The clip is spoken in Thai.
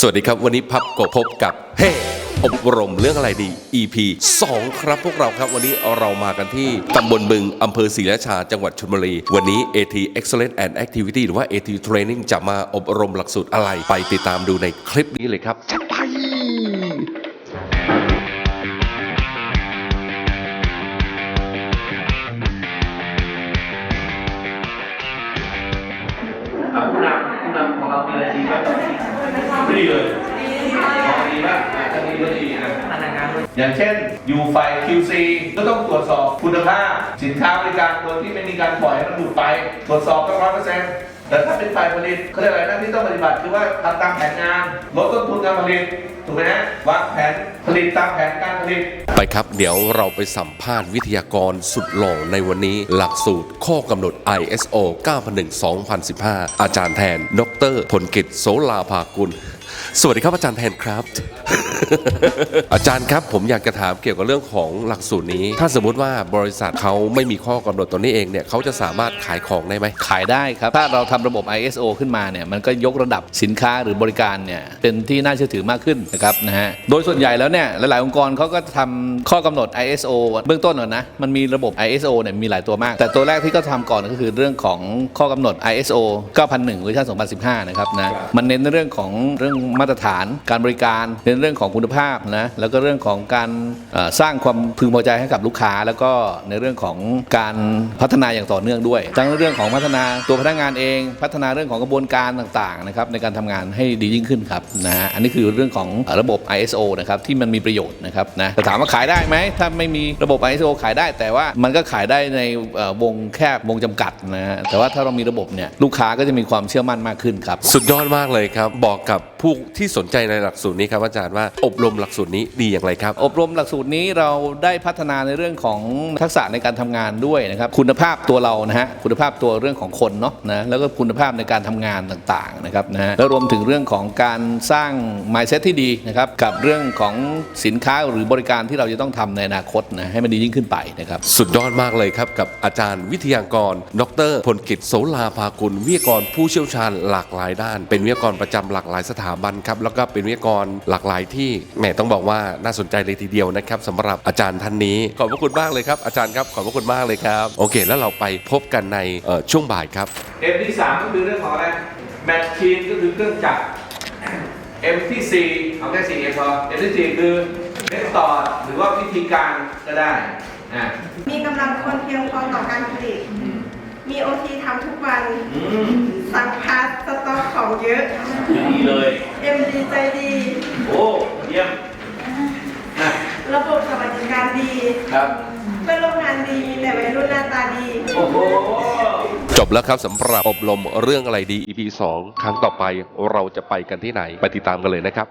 สวัสดีครับ วันนี้พับกบพบกับเฮ้อบรมเรื่องอะไรดี EP 2 ครับพวกเราครับ วันนี้เรามากันที่ตำบลบึงอำเภอศรีราชา จังหวัดชลบุรี วันนี้ AT Excellent and Activity หรือว่า AT Training จะมาอบรมหลักสูตรอะไรไปติดตามดูในคลิปนี้เลยครับ ดีเลยของดีบ้างอะถ้าดีก็ดีนะอย่างเช่นอยู่ไฟ QC ก็ต้องตรวจสอบคุณภาพ สินค้าบริการโดยที่ไม่มีการปล่อยให้มันหลุดไป ตรวจสอบก็ร้อยเปอร์เซ็นต์แต่ถ้าเป็นฝ่ายผลิตเขาเรียกอะไรหน้าที่ต้องปฏิบัติคือว่าทำตามแผนงานลดต้นทุนการผลิตถูกไหมฮะวางแผนผลิตตามแผนการผลิตไปครับ เดี๋ยวเราไปสัมภาษณ์วิทยากรสุดหล่อในวันนี้ หลักสูตรข้อกำหนด ISO 9001-2015 อาจารย์แทน ดรพลกิจโสลาภากุล สวัสดีครับอาจารย์แทนครับ อาจารย์ครับผมอยากจะถามเกี่ยวกับเรื่องของหลักสูตรนี้ ถ้าสมมุติว่าบริษัทเขาไม่มีข้อกำหนดตัวนี้เองเนี่ยเขาจะสามารถขายของได้ไหม ขายได้ครับ ถ้าเราทำระบบ ISO ขึ้นมาเนี่ยมันก็ยกระดับสินค้าหรือบริการเนี่ยเป็นที่น่าเชื่อถือมากขึ้นนะครับนะฮะโดยส่วนใหญ่แล้วเนี่ยหลายๆองค์กรเขาก็ทำข้อกำหนด ISO เบื้องต้นก่อนนะมันมีระบบ ISO เนี่ยมีหลายตัวมาก แต่ตัวแรกที่เขาทำก่อนก็คือเรื่องของข้อกำหนด ISO 9001เวอร์ชัน2015 นะครับนะมันเน้นในเรื่องของเรื่องมาตรฐานการบริการเน้นเรื่องของคุณภาพนะแล้วก็เรื่องของการสร้างความพึงพอใจให้กับลูกค้า แล้วก็ในเรื่องของการพัฒนาอย่างต่อเนื่องด้วยทั้งเรื่องของพัฒนาตัวพนักงานเอง พัฒนาเรื่องของกระบวนการต่างๆนะครับในการทำงานให้ดียิ่งขึ้นครับนะฮะอันนี้คือเรื่องของระบบ ISO นะครับที่มันมีประโยชน์นะครับนะแต่ถามว่าขายได้ไหมถ้าไม่มีระบบ ISO ขายได้ แต่ว่ามันก็ขายได้ในวงแคบวงจำกัดนะฮะแต่ว่าถ้าเรามีระบบเนี่ยลูกค้าก็จะมีความเชื่อมั่นมากขึ้นครับ สุดยอดมากเลยครับ บอกกับผู้ที่สนใจในหลักสูตรนี้ครับอาจารย์ว่าอบรมหลักสูตรนี้ดีอย่างไรครับ อบรมหลักสูตรนี้เราได้พัฒนาในเรื่องของทักษะในการทำงานด้วยนะครับคุณภาพตัวเรานะฮะคุณภาพตัวเรื่องของคนเนาะนะแล้วก็คุณภาพในการทำงานต่างๆนะครับนะฮะแล้วรวมถึงเรื่องของการสร้าง mindset ที่ดีนะครับกับเรื่องของสินค้าหรือบริการที่เราจะต้องทำในอนาคตนะให้มันดียิ่งขึ้นไปนะครับสุดยอดมากเลยครับกับอาจารย์วิทยากร ดรพลกิจโสลาภากุลวิทยากรผู้เชี่ยวชาญหลากหลายด้าน เป็นวิทยากรประจำหลากหลายสถาบันครับแล้วก็เป็นวิทยากรหลากหลายที่แหมต้องบอกว่าน่าสนใจเลยทีเดียวนะครับสำหรับอาจารย์ท่านนี้ ขอบพระคุณมากเลยครับอาจารย์ครับขอบพระคุณมากเลยครับโอเค แล้วเราไปพบกันในเอ่อช่วงบ่ายครับ M ที่สามก็คือเรื่องของอะไรแมทชีนก็คือเครื่องจักร M ที่สี่เอาแค่สี่ M พอ M ที่สี่คือเมธอดหรือว่าวิธีการก็ได้อะมีกำลังคนเพียงพอต่อการผลิต มีโอทีทำทุกวัน อืมสั่งพาสสต็อกของเยอะดีเลย เอ็มดีใจดี โอ้เยี่ยมอะระบบสวัสดิการดี ครับ เพื่อนร่วมงานดีมีแต่วัยรุ่นหน้าตาดี โอ้โห จบแล้วครับสำหรับอบรมเรื่องอะไรดี EP 2 ครั้งต่อไปเราจะไปกันที่ไหน ไปติดตามกันเลยนะครับ